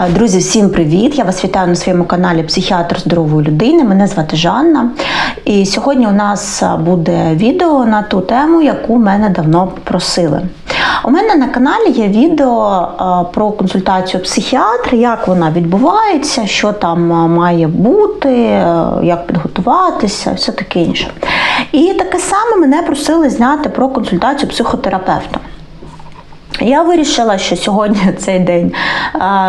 Е, Друзі, всім привіт! Я вас вітаю на своєму каналі Психіатр здорової людини. Мене звати Жанна. І сьогодні у нас буде відео на ту тему, яку мене давно просили. У мене на каналі є відео е, про консультацію психіатра, як вона відбувається, що там е, має бути, е, як підготуватися, все таке інше. І таке саме мене просили зняти про консультацію психотерапевта. Я вирішила, що сьогодні цей день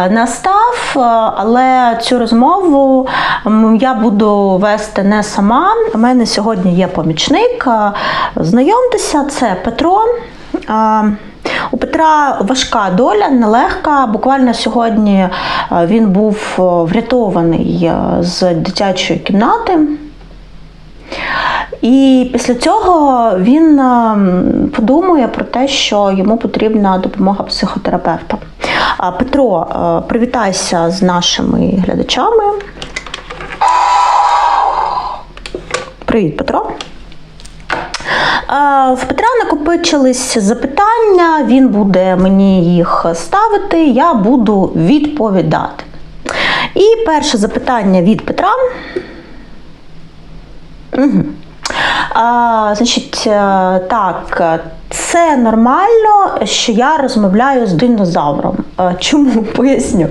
настав, але цю розмову я буду вести не сама. У мене сьогодні є помічник. Знайомтеся, це Петро. У Петра важка доля, нелегка. Буквально сьогодні він був врятований з дитячої кімнати. І після цього він е, подумує про те, що йому потрібна допомога психотерапевта. Петро, е, привітайся з нашими глядачами. Привіт, Петро. Е, В Петра накопичились запитання, він буде мені їх ставити, я буду відповідати. І перше запитання від Петра. Угу. А, значить, е, так, це нормально, що я розмовляю з динозавром. Е, Чому поясню?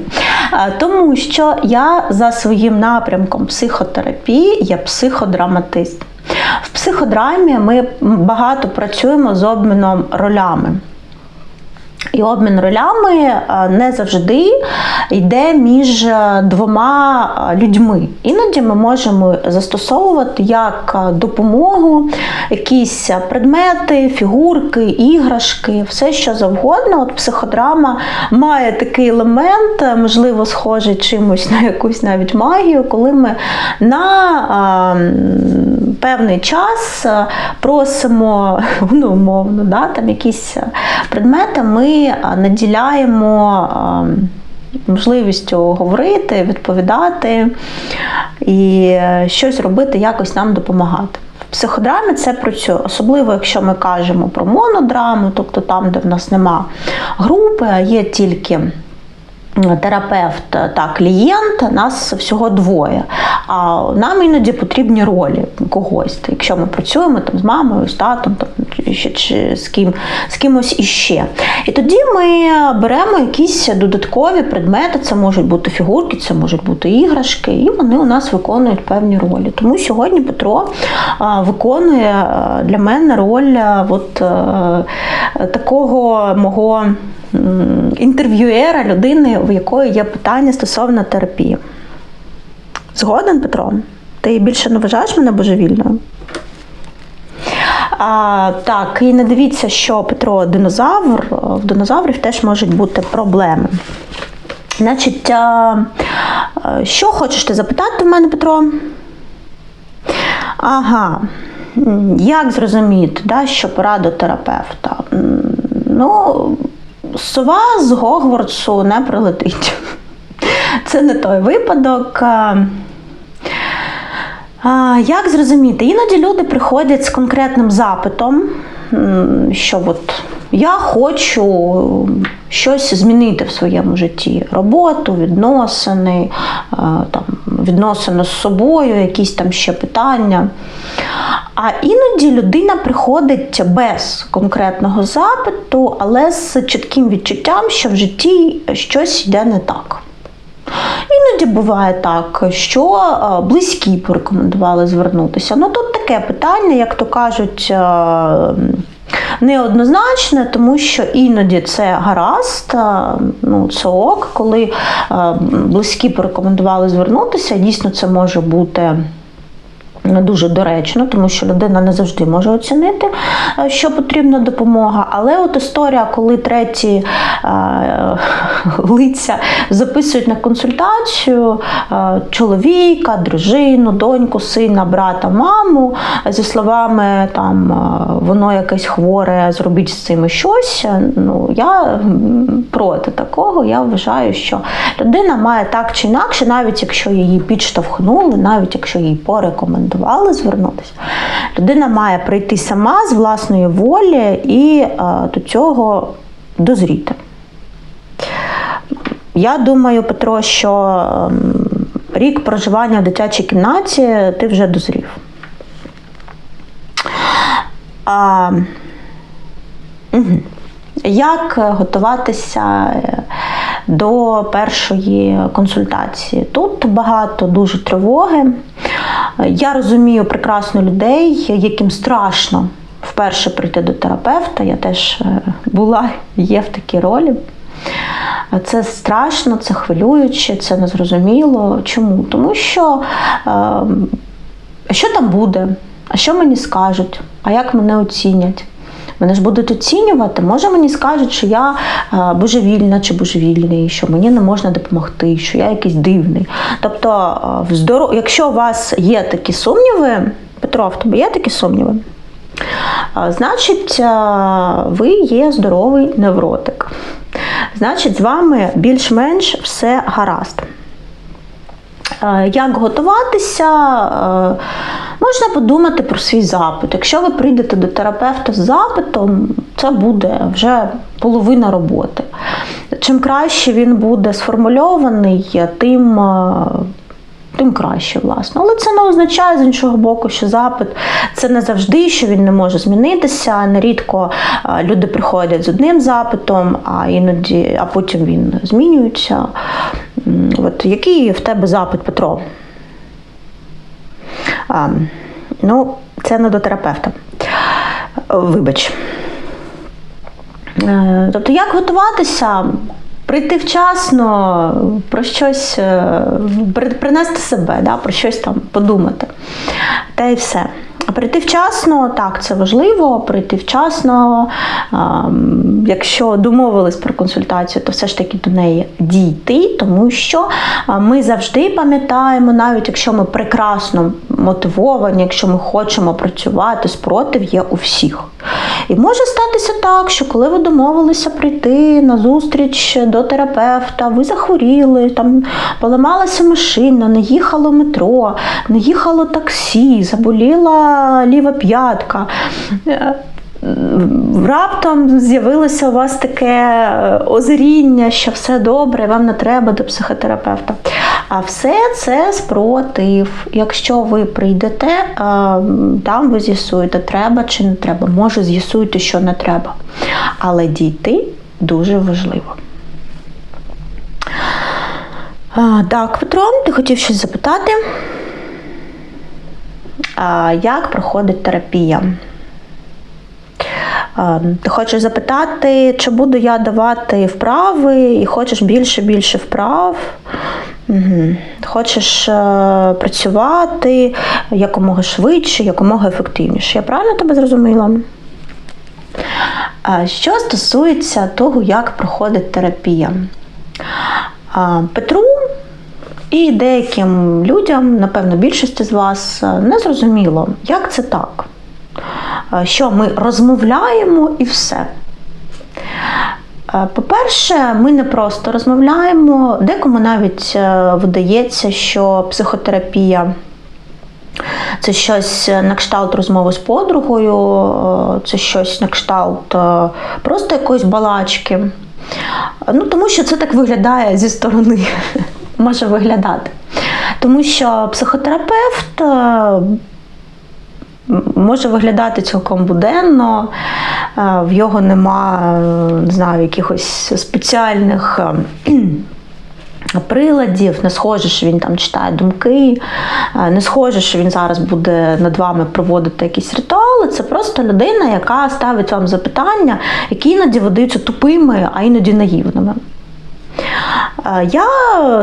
Е, Тому що я за своїм напрямком психотерапії є психодраматист. В психодрамі ми багато працюємо з обміном ролями. І обмін ролями е, не завжди йде між е, двома е, людьми. Іноді ми можемо застосовувати як допомогу якісь предмети, фігурки, іграшки, все що завгодно. От психодрама має такий елемент, можливо, схожий чимось на якусь навіть магію, коли ми на певний час е, просимо ну, умовно, да, там якісь е, предмети, ми е, наділяємо можливістю говорити, відповідати і щось робити, якось нам допомагати. В психодрамі це працює, особливо якщо ми кажемо про монодраму, тобто там, де в нас нема групи, а є тільки терапевт та клієнт, нас всього двоє. А нам іноді потрібні ролі когось. Якщо ми працюємо там з мамою, з татом, там, чи, чи з ким з кимось іще. І тоді ми беремо якісь додаткові предмети, це можуть бути фігурки, це можуть бути іграшки, і вони у нас виконують певні ролі. Тому сьогодні Петро виконує для мене роль от, такого мого інтерв'юера, людини, у якої є питання стосовно терапії. Згоден, Петро? Ти більше не вважаєш мене божевільною? А, так, і не дивіться, що Петро динозавр, в динозаврів теж можуть бути проблеми. Значить, а, а, що хочеш ти запитати в мене, Петро? Ага. Як зрозуміти, да, що пора терапевта? Ну, сова з Гогвардсу не прилетить. Це не той випадок. Як зрозуміти? Іноді люди приходять з конкретним запитом, що от я хочу щось змінити в своєму житті: роботу, відносини, там, відносини з собою, якісь там ще питання. А іноді людина приходить без конкретного запиту, але з чітким відчуттям, що в житті щось йде не так. Іноді буває так, що е, близькі порекомендували звернутися. Ну тут таке питання, як то кажуть, е, неоднозначне, тому що іноді це гаразд, е, ну це ок, коли близькі порекомендували звернутися, дійсно це може бути. Дуже доречно, тому що людина не завжди може оцінити, е, що потрібна допомога. Але от історія, коли треті е, лиця записують на консультацію е, чоловіка, дружину, доньку, сина, брата, маму зі словами там воно якесь хворе, зробіть з цим щось. Ну я проти такого. Я вважаю, що людина має так чи інакше, навіть якщо її підштовхнули, навіть якщо їй порекомендували звернутися, людина має прийти сама з власної волі і е, до цього дозріти. Я думаю, Петро, що ем, рік проживання в дитячій кімнаті ти вже дозрів. А, мгм. Як готуватися е, до першої консультації? Тут багато дуже тривоги. Я розумію прекрасно людей, яким страшно вперше прийти до терапевта. Я теж е, була, є в такій ролі. Це страшно, це хвилююче, це незрозуміло. Чому? Тому що е, що там буде, а що мені скажуть, а як мене оцінять? Мене ж будуть оцінювати. Може мені скажуть, що я е, божевільна чи божевільний, що мені не можна допомогти, що я якийсь дивний. Тобто, е, здоров... якщо у вас є такі сумніви, Петро, в тебе є такі сумніви? Е, Значить, ви є здоровий невротик. Значить, з вами більш-менш все гаразд. Як готуватися? Можна подумати про свій запит. Якщо ви прийдете до терапевта з запитом, це буде вже половина роботи. Чим краще він буде сформульований, тим, е, тим краще, власне. Але це не означає з іншого боку, що запит це не завжди, що він не може змінитися. Нерідко е, люди приходять з одним запитом, а іноді, а потім він змінюється. От який в тебе запит, Петро? А, ну, це не до терапевта. Вибач. Е, Тобто, як готуватися? Прийти вчасно, про щось е, принести себе, да, про щось там подумати. Та й все. Прийти вчасно, так, це важливо. Прийти вчасно. Якщо домовились про консультацію, то все ж таки до неї дійти, тому що ми завжди пам'ятаємо, навіть якщо ми прекрасно мотивовані, якщо ми хочемо працювати, спротив є у всіх. І може статися так, що коли ви домовилися прийти на зустріч до терапевта, ви захворіли, там поламалася машина, не їхало метро, не їхало таксі, заболіла ліва п'ятка. Е, Раптом з'явилося у вас таке е, озаріння, що все добре, вам не треба до психотерапевта. А все це спротив. Якщо ви прийдете, е, там ви з'ясуєте, треба чи не треба. Може, з'ясуєте, що не треба. Але дійти дуже важливо. Так, Петро, ти хотів щось запитати? Як проходить терапія? Хочеш запитати, чи буду я давати вправи, і хочеш більше більше вправ. Угу. Хочеш е, працювати якомога швидше, якомога ефективніше. Я правильно тебе зрозуміла? А, Що стосується того, як проходить терапія. А, Петру і деяким людям, напевно, більшості з вас, е, не зрозуміло, як це так. Е, Що ми розмовляємо і все. Е, По-перше, ми не просто розмовляємо, декому навіть видається, що психотерапія це щось на кшталт розмови з подругою, це щось на кшталт просто якоїсь балачки. Ну, тому що це так виглядає зі сторони, може виглядати. Тому що психотерапевт е, може виглядати цілком буденно, е, в його нема е, не знаю, якихось спеціальних. Приладів, не схоже, що він там читає думки, не схоже, що він зараз буде над вами проводити якісь ритуали. Це просто людина, яка ставить вам запитання, які іноді видаються тупими, а іноді наївними. Е, Я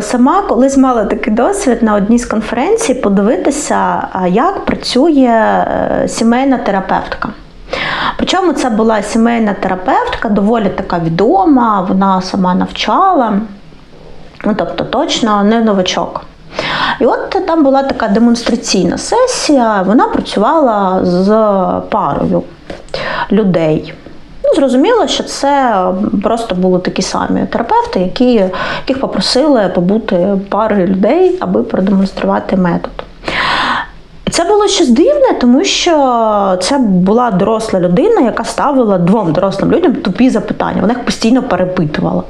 сама колись мала такий досвід на одній з конференцій подивитися, як працює е, сімейна терапевтка. Причому це була сімейна терапевтка, доволі така відома, вона сама навчала, ну тобто точно не новачок. І от там була така демонстраційна сесія, вона працювала з парою людей. Ну, зрозуміло, що це просто були такі самі терапевти, які, яких попросили побути парою людей, аби продемонструвати метод. Це було щось дивне, тому що це була доросла людина, яка ставила двом дорослим людям тупі запитання. Вона їх постійно перепитувала.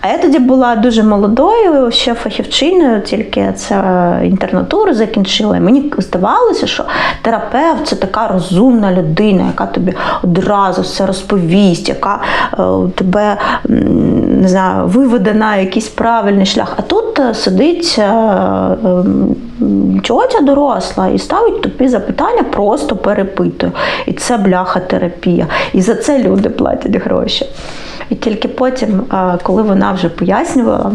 А я тоді була дуже молодою, ще фахівчиною, тільки це інтернатуру закінчила. І мені здавалося, що терапевт це така розумна людина, яка тобі одразу все розповість, яка е, тебе не знаю, виведе на якийсь правильний шлях. А тут е, сидить е, е, тьотя доросла і ставить тупі запитання, просто перепитує. І це бляха терапія. І за це люди платять гроші. І тільки потім, е, коли вона вже пояснювала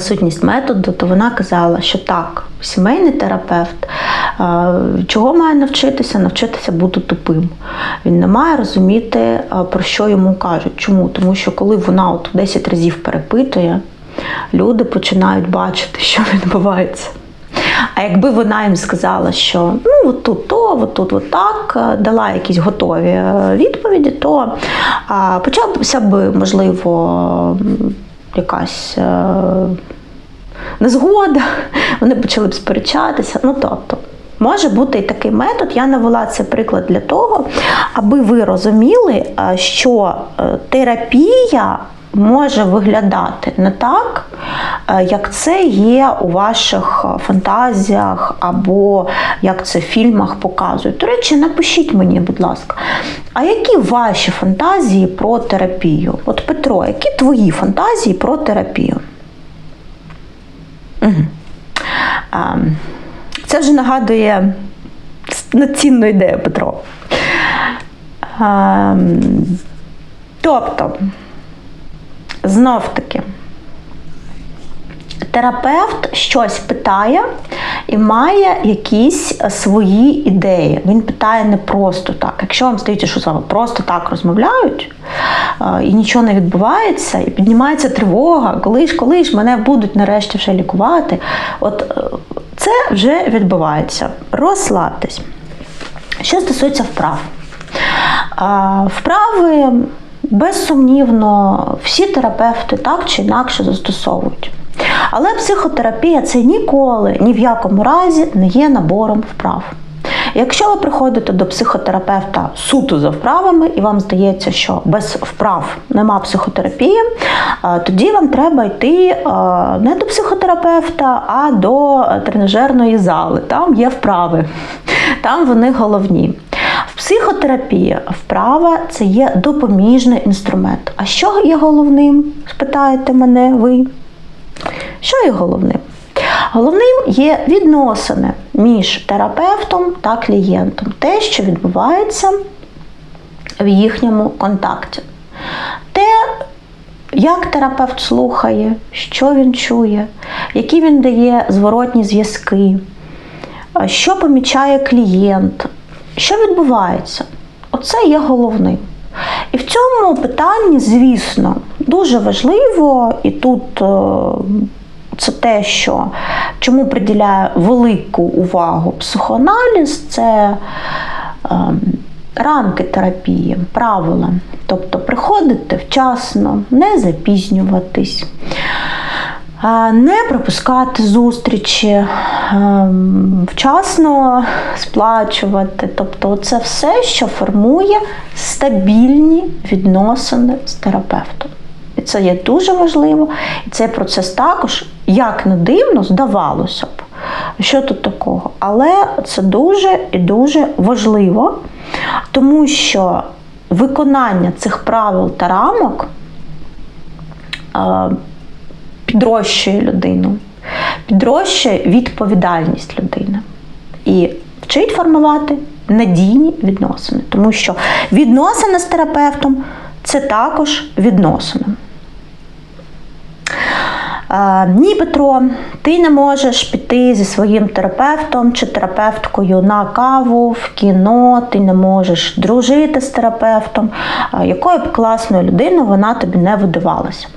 сутність методу, то вона казала, що так, сімейний терапевт е, чого має навчитися? Навчитися бути тупим. Він не має розуміти, е, про що йому кажуть. Чому? Тому що коли вона от 10 разів перепитує, люди починають бачити, що відбувається. А якби вона їм сказала, що ну от тут то, от тут от так, е, дала якісь готові е, відповіді, то а, почалася б, можливо, якась е, незгода, вони почали б сперечатися. Ну тобто. Може бути і такий метод. Я навела цей приклад для того, аби ви розуміли, що терапія може виглядати не так, е, як це є у ваших фантазіях або як це в фільмах показують. До речі, напишіть мені, будь ласка, а які ваші фантазії про терапію? От Петро, які твої фантазії про терапію? Угу. Це вже нагадує цінну ідею Петро. Ем, Тобто, знов таки, терапевт щось питає і має якісь свої ідеї. Він питає не просто так. Якщо вам здається, що з вами просто так розмовляють е, і нічого не відбувається, і піднімається тривога, коли ж, коли ж мене будуть нарешті вже лікувати, от е, це вже відбувається. Розслабтесь. Що стосується вправ. Вправи, безсумнівно, всі терапевти так чи інакше застосовують. Але психотерапія це ніколи, ні в якому разі не є набором вправ. Якщо ви приходите до психотерапевта суто за вправами, і вам здається, що без вправ нема психотерапії, тоді вам треба йти не до психотерапевта, а до тренажерної зали. Там є вправи, там вони головні. В психотерапії вправа це є допоміжний інструмент. А що є головним? Спитаєте мене ви? Що є головним? Головним є відносини між терапевтом та клієнтом, те, що відбувається в їхньому контакті. Те, як терапевт слухає, що він чує, які він дає зворотні зв'язки, що помічає клієнт, що відбувається. Оце є головним. І в цьому питанні, звісно, дуже важливо, і тут е, це те, що чому приділяє велику увагу психоаналіз, це е, рамки терапії, правила. Тобто приходити вчасно, не запізнюватись. Не пропускати зустрічі, ем, вчасно сплачувати. Тобто, це все, що формує стабільні відносини з терапевтом. І це є дуже важливо. І цей процес також, як не дивно, здавалося б, що тут такого. Але це дуже і дуже важливо, тому що виконання цих правил та рамок е, підрощує людину, підрощує відповідальність людини і вчить формувати надійні відносини, тому що відносини з терапевтом це також відносини. Ні, Петро, ти не можеш піти зі своїм терапевтом чи терапевткою на каву, в кіно, ти не можеш дружити з терапевтом, якою б класною людиною вона тобі не видавалася.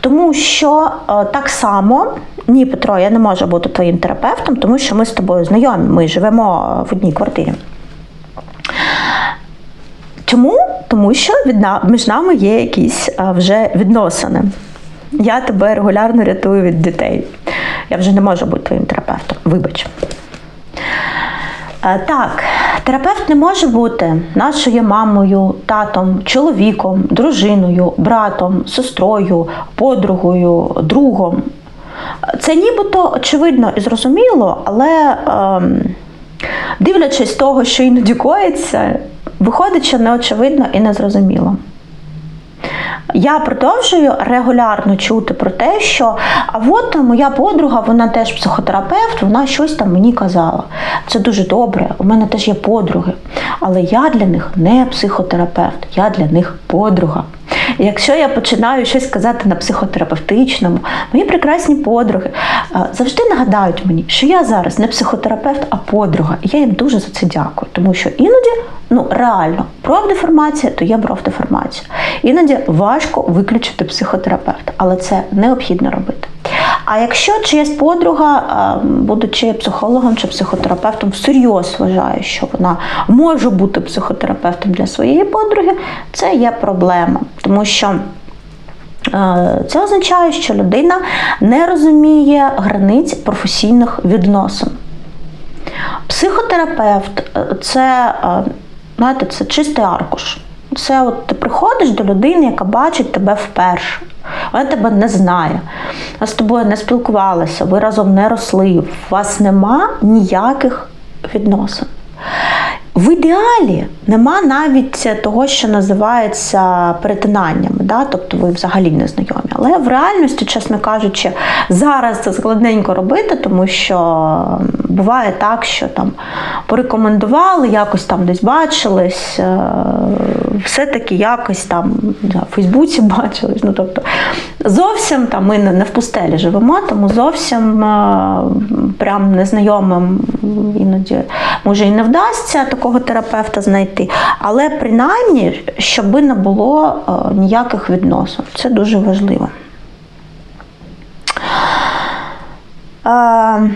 Тому що е, так само, ні, Петро, я не можу бути твоїм терапевтом, тому що ми з тобою знайомі, ми живемо е, в одній квартирі. Чому? Тому що від між нами є якісь е, вже відносини. Я тебе регулярно рятую від дітей. Я вже не можу бути твоїм терапевтом. Вибач. Так, Терапевт не може бути нашою мамою, татом, чоловіком, дружиною, братом, сестрою, подругою, другом. Це нібито очевидно і зрозуміло, але ем, дивлячись того, що іноді коїться, виходить, що неочевидно і незрозуміло. Я продовжую регулярно чути про те, що а от моя подруга, вона теж психотерапевт, вона щось там мені казала. Це дуже добре. У мене теж є подруги. Але я для них не психотерапевт, я для них подруга. Якщо я починаю щось казати на психотерапевтичному, мої прекрасні подруги завжди нагадають мені, що я зараз не психотерапевт, а подруга. Я їм дуже за це дякую, тому що іноді ну реально профдеформація, то є профдеформація. Іноді важко виключити психотерапевта, але це необхідно робити. А якщо чиясь подруга, будучи психологом чи психотерапевтом, всерйоз вважає, що вона може бути психотерапевтом для своєї подруги, це є проблема, тому що. Це означає, що людина не розуміє границь професійних відносин. Психотерапевт це знаєте, це чистий аркуш. Це от ти приходиш до людини, яка бачить тебе вперше. Вона тебе не знає, вона з тобою не спілкувалася, ви разом не росли, у вас нема ніяких відносин. В ідеалі нема навіть того, що називається перетинаннями, да? тобто ви взагалі не знайомі. Але в реальності, чесно кажучи, зараз це складненько робити, тому що буває так, що там порекомендували, якось там десь бачились, е, все-таки якось там в Фейсбуці бачились. Ну, тобто, Зовсім там ми не в пустелі живемо, тому зовсім е, прям незнайомим іноді може і не вдасться такого терапевта знайти, але принаймні, щоб не було е, ніяких відносин. Це дуже важливо. Е,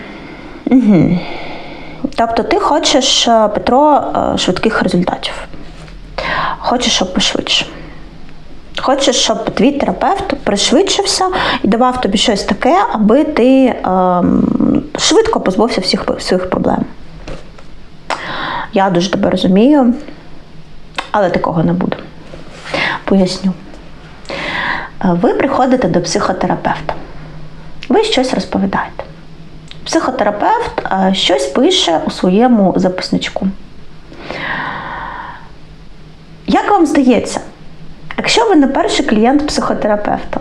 угу. Тобто ти хочеш, е, Петро, швидких результатів. Хочеш, щоб пошвидше. Хочеш, щоб твій терапевт пришвидшився і давав тобі щось таке, аби ти е, швидко позбувся всіх своїх проблем. Я дуже тебе розумію, але такого не буде. Поясню. Е, ви приходите до психотерапевта. Ви щось розповідаєте. Психотерапевт е, щось пише у своєму записничку. Як вам здається, якщо ви не перший клієнт психотерапевта,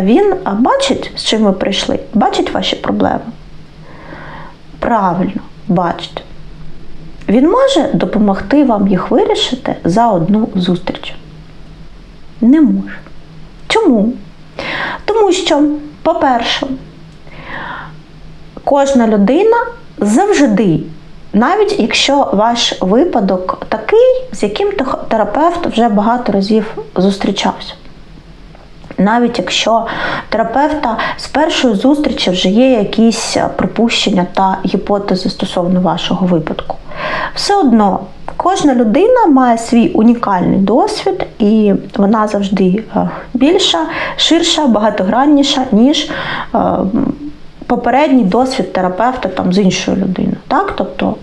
він бачить, з чим ви прийшли, бачить ваші проблеми? Правильно, бачить. Він може допомогти вам їх вирішити за одну зустріч? Не може. Чому? Тому що, по-перше, кожна людина завжди, навіть якщо ваш випадок такий, з яким терапевт вже багато разів зустрічався. Навіть якщо терапевта з першої зустрічі вже є якісь припущення та гіпотези стосовно вашого випадку, все одно кожна людина має свій унікальний досвід, і вона завжди е, більша, ширша, багатогранніша, ніж е, попередній досвід терапевта там з іншою людиною. Так? Тобто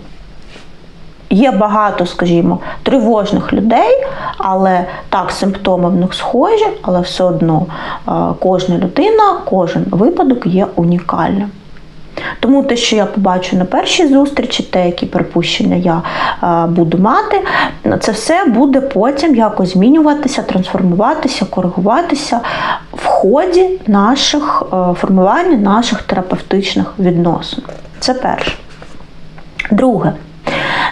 Є багато, скажімо, тривожних людей, але так, симптоми в них схожі, але все одно е, кожна людина, кожен випадок є унікальним. Тому те, що я побачу на першій зустрічі, те, які припущення я е, буду мати, це все буде потім якось змінюватися, трансформуватися, коригуватися в ході наших е, формування наших терапевтичних відносин. Це перше. Друге.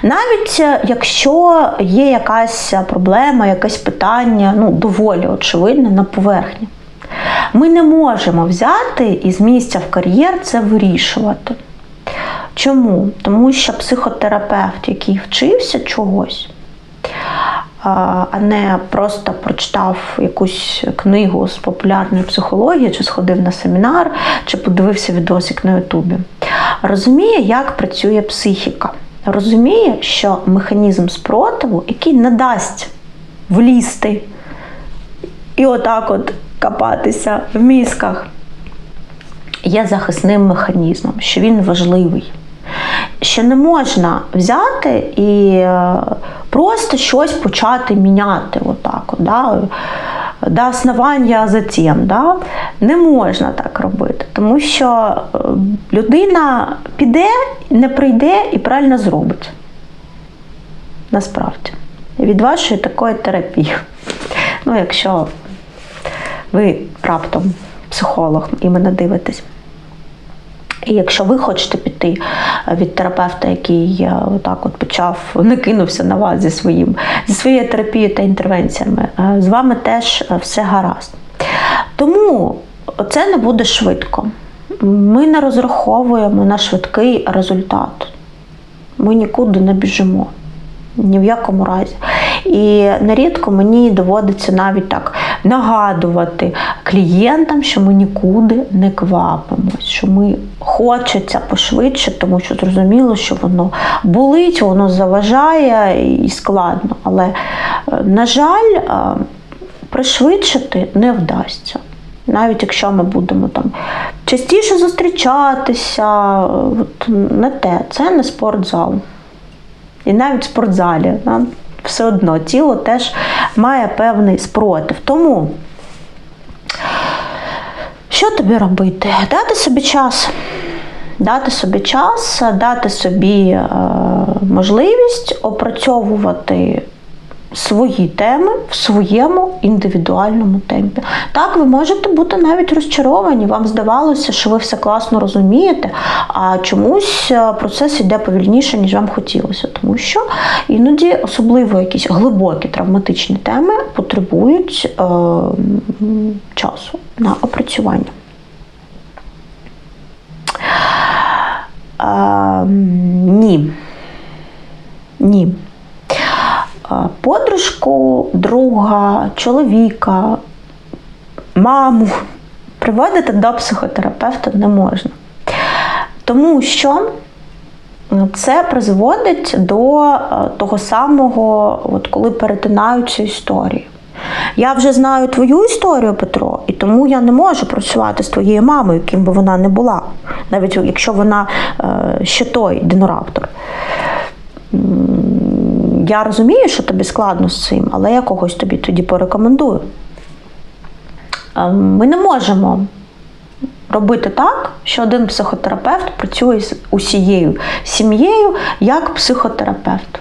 Навіть е, якщо є якась проблема, якесь питання, ну, доволі очевидне на поверхні, ми не можемо взяти і з місця в кар'єр це вирішувати. Чому? Тому що психотерапевт, який вчився чогось, а не просто прочитав якусь книгу з популярної психології, чи сходив на семінар, чи подивився відосик на Ютубі, розуміє, як працює психіка розуміє, що механізм спротиву, який не дасть влізти і отак от копатися в мізках, є захисним механізмом, що він важливий. що не можна взяти і е, просто щось почати міняти. Отак, от, да? До основання затім. Да? Не можна так робити, тому що е, людина піде, не прийде і правильно зробить. Насправді. Від вашої такої терапії. Ну, якщо ви раптом психолог і мене дивитесь. І якщо ви хочете піти від терапевта, який е, отак от почав, не кинувся на вас зі своїм, зі своєю терапією та інтервенціями, е, з вами теж е, все гаразд. Тому це не буде швидко. Ми не розраховуємо на швидкий результат. Ми нікуди не біжимо. Ні в якому разі. І нерідко мені доводиться навіть так нагадувати клієнтам, що ми нікуди не квапимось, що ми хочеться пошвидше, тому що зрозуміло, що воно болить, воно заважає і складно. Але, е, на жаль, е, пришвидшити не вдасться. Навіть якщо ми будемо там частіше зустрічатися, от не те, це не спортзал. І навіть в спортзалі да, все одно тіло теж має певний спротив. Тому, що тобі робити? Дати собі час. Дати собі час, дати собі е, можливість опрацьовувати свої теми в своєму індивідуальному темпі. Так, ви можете бути навіть розчаровані. Вам здавалося, що ви все класно розумієте, а чомусь е, процес йде повільніше, ніж вам хотілося. Тому що іноді, особливо якісь глибокі травматичні теми, потребують е, часу на опрацювання. Е, ні. Ні подружку, друга, чоловіка, маму приводити до психотерапевта не можна. Тому що це призводить до е, того самого, от коли перетинаються історії. Я вже знаю твою історію, Петро, і тому я не можу працювати з твоєю мамою, ким би вона не була, навіть якщо вона е, ще той динораптор я розумію, що тобі складно з цим, але я когось тобі тоді порекомендую. Ем, ми не можемо робити так, що один психотерапевт працює з усією сім'єю як психотерапевт.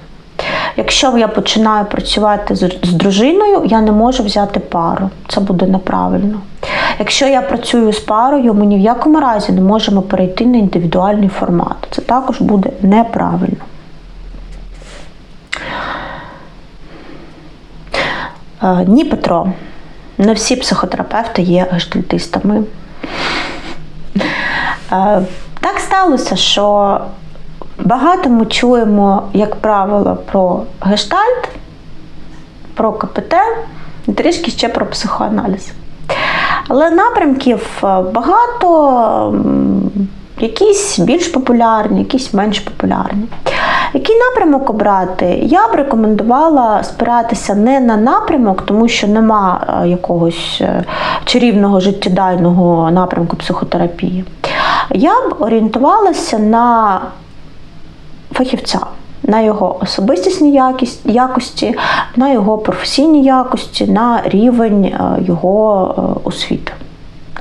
Якщо я починаю працювати з дружиною, я не можу взяти пару. Це буде неправильно. Якщо я працюю з парою, ми ні в якому разі не можемо перейти на індивідуальний формат. Це також буде неправильно. Е, ні, Петро, не всі психотерапевти є гештальтистами. Е, так сталося, що багато ми чуємо, як правило, про гештальт, про КПТ і трішки ще про психоаналіз. Але напрямків е, багато, якісь більш популярні, якісь менш популярні. Який напрямок обрати? Я б рекомендувала спиратися не на напрямок, тому що нема е, якогось е, чарівного життєдайного напрямку психотерапії. Я б орієнтувалася на фахівця. На його особистісні якості, на його професійні якості, на рівень е, його освіти.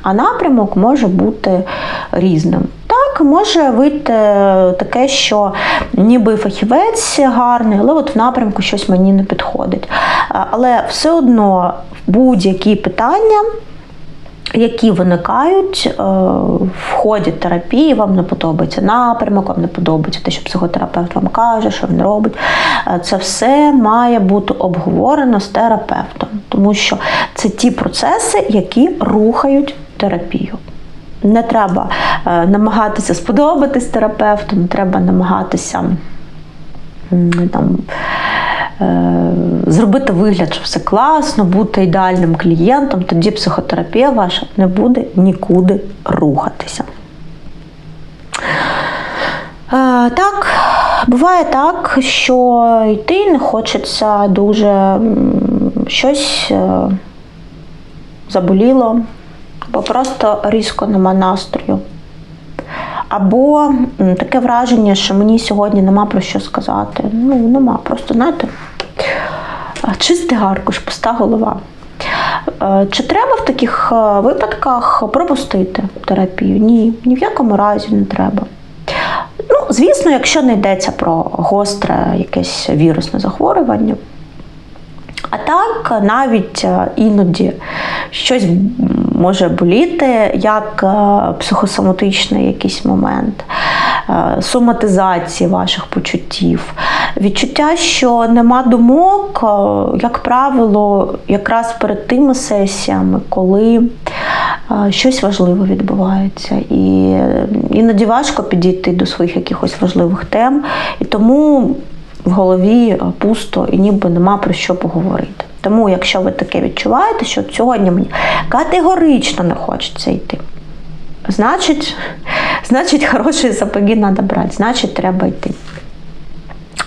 А напрямок може бути різним може вийти таке, що ніби фахівець гарний, але от в напрямку щось мені не підходить. Але все одно будь-які питання. Які виникають е, в ході терапії, вам не подобається напрямок, вам не подобається те, що психотерапевт вам каже, що він робить. Е, це все має бути обговорено з терапевтом, тому що це ті процеси, які рухають терапію. Не треба е, намагатися сподобатись терапевту, не треба намагатися там, е, зробити вигляд, що все класно, бути ідеальним клієнтом, тоді психотерапія ваша не буде нікуди рухатися. Е, так, буває так, що йти не хочеться дуже щось заболіло, бо просто різко нема настрою. Або таке враження, що мені сьогодні нема про що сказати. Ну, нема. Просто, знаєте, чистий аркуш, пуста голова. Е, Чи треба в таких е, випадках пропустити терапію? Ні, ні в якому разі не треба. Ну, звісно, якщо не йдеться про гостре якесь вірусне захворювання. А так, навіть е, іноді щось може боліти, як е, психосоматичний якийсь момент, е, соматизації ваших почуттів, відчуття, що нема думок, е, як правило, якраз перед тими сесіями, коли щось важливе відбувається. І іноді важко підійти до своїх якихось важливих тем. І тому в голові е, пусто і ніби нема про що поговорити. Тому, якщо ви таке відчуваєте, що сьогодні мені категорично не хочеться йти, значить, значить хороші сапоги треба брати, значить, треба йти.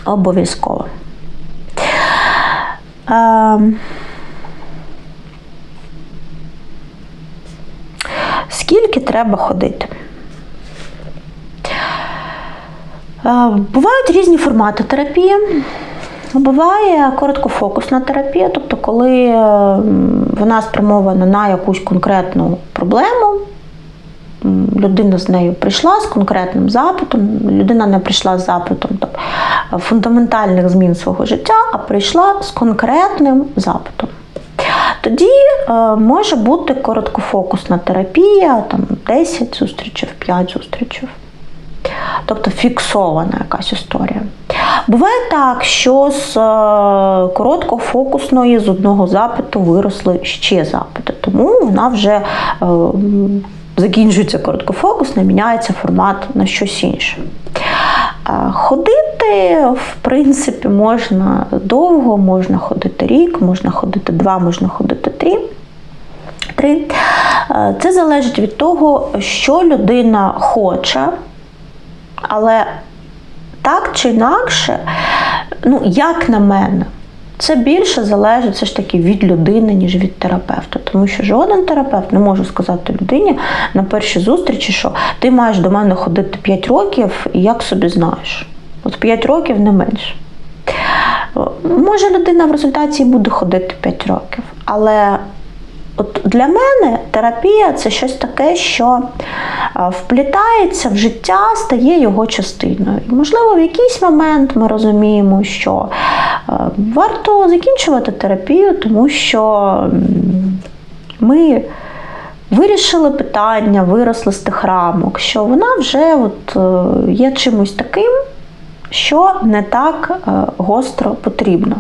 Обов'язково. Ем, Скільки треба ходити? Е, Бувають різні формати терапії. Буває короткофокусна терапія, тобто, коли е, вона спрямована на якусь конкретну проблему. Людина з нею прийшла з конкретним запитом. Людина не прийшла з запитом тобто, фундаментальних змін свого життя, а прийшла з конкретним запитом. Тоді е, може бути короткофокусна терапія, там 10 зустрічей, 5 зустрічей. Тобто фіксована якась історія. Буває так, що з е, короткофокусної з одного запиту виросли ще запити, тому вона вже е, закінчується короткофокусна, міняється формат на щось інше. Е, Ходити, в принципі, можна довго, можна ходити рік, можна ходити два, можна ходити три. Це залежить від того, що людина хоче, але так чи інакше, ну, як на мене, це більше залежить все ж таки від людини, ніж від терапевта. Тому що жоден терапевт не може сказати людині на першій зустрічі, що ти маєш до мене ходити 5 років і як собі знаєш. От 5 років не менше. Може, людина в результаті буде ходити 5 років, але от для мене терапія це щось таке, що е, вплітається в життя, стає його частиною. І, можливо, в якийсь момент ми розуміємо, що е, варто закінчувати терапію, тому що ми вирішили питання, виросли з тих рамок, що вона вже от, е, є чимось таким, що не так гостро потрібно.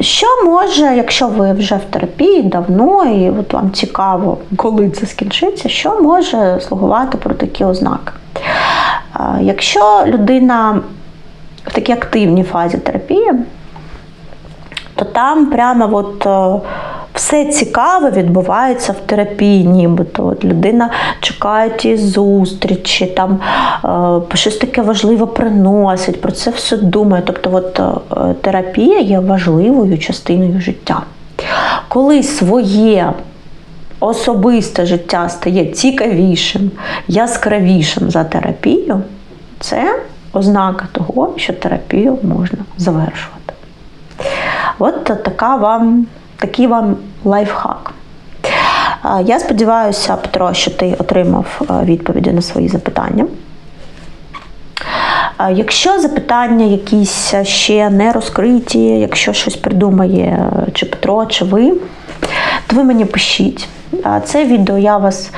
Що може, якщо ви вже в терапії давно і от вам цікаво, коли це скінчиться, що може слугувати про такі ознаки? Якщо людина в такій активній фазі терапії, то там прямо от е, все цікаве відбувається в терапії, нібито. От людина чекає ті зустрічі, там е, щось таке важливе приносить, про це все думає. Тобто, от, е, терапія є важливою частиною життя. Коли своє особисте життя стає цікавішим, яскравішим за терапію, це ознака того, що терапію можна завершувати. От така вам, такий вам лайфхак. Я сподіваюся, Петро, що ти отримав е, відповіді на свої запитання. Якщо запитання якісь ще не розкриті, якщо щось придумає е, чи Петро, чи ви, то ви мені пишіть. Це відео я вас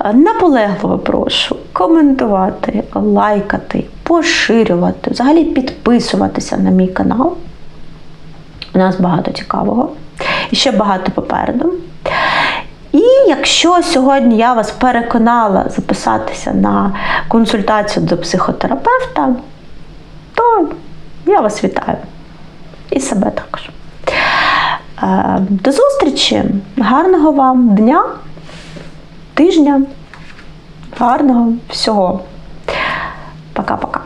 е, наполегливо прошу коментувати, лайкати, поширювати, взагалі підписуватися на мій канал. У нас багато цікавого і ще багато попереду. І якщо сьогодні я вас переконала записатися на консультацію до психотерапевта, то я вас вітаю. І себе також. Е, До зустрічі! Гарного вам дня, тижня, гарного всього. Пока-пока.